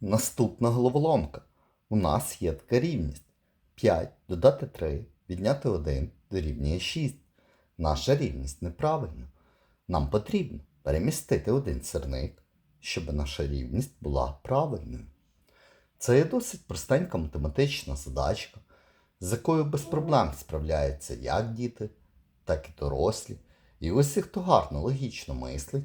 Наступна головоломка. У нас є така рівність. 5 додати 3, відняти 1 дорівнює 6. Наша рівність неправильна. Нам потрібно перемістити один сирник, щоб наша рівність була правильною. Це є досить простенька математична задачка, з якою без проблем справляються як діти, так і дорослі. І усі, хто гарно логічно мислить,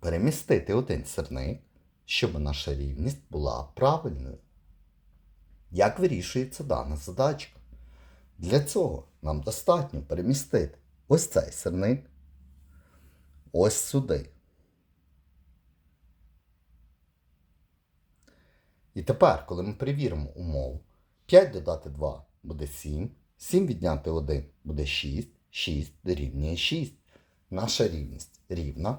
перемістити один сирник, щоб наша рівність була правильною. Як вирішується дана задачка? Для цього нам достатньо перемістити ось цей сирник ось сюди. І тепер, коли ми перевіримо умову, 5 додати 2 буде 7, 7 відняти 1 буде 6, 6 дорівнює 6. Наша рівність рівна,